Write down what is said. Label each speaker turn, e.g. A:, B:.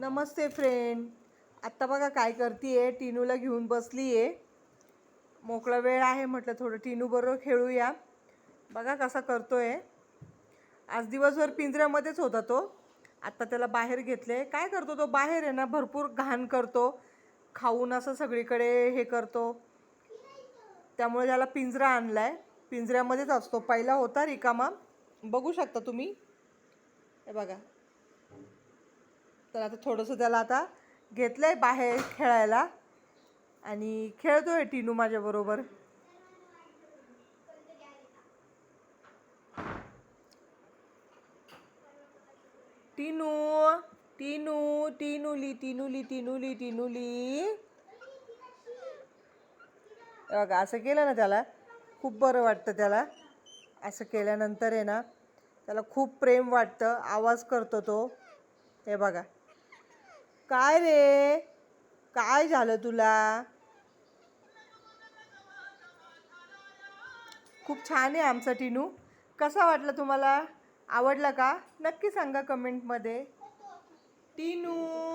A: नमस्ते friend आत्ता बघा काय करतीये. टिनूला घेऊन बसली आहे मोकळा वेळ आहे म्हटलं थोडं टिनू बरोबर खेळूया. बघा कसा करतो आहे आज दिवसभर पिंजऱ्यामध्येच होता तो. आत्ता त्याला बाहेर घेतले काय करतो तो? बाहेर आहे ना भरपूर घाण करतो. खाऊन असं सगळीकडे हे करतो. त्यामुळे त्याला पिंजरा आणला आहे पिंजऱ्यामध्येच असतो. पहिला होता रिकामा. बघू शकता तुम्ही. हे बघा. तर आता थोडंसं त्याला आता घेतलं आहे बाहेर खेळायला. आणि खेळतो आहे टिनू माझ्याबरोबर. टिनू टिनू टिनुली टिनुली टिनुली टिनुली. बघा असं केलं ना त्याला खूप बरं वाटतं त्याला. असं केल्यानंतर आहे ना त्याला खूप प्रेम वाटतं आवाज करतो तो. हे बघा. काय रे? काय झालं तुला? खूप छान आहे आमचा टिनू. कसा वाटला तुम्हाला? आवडला का? नक्की सांगा कमेंटमध्ये टिनू!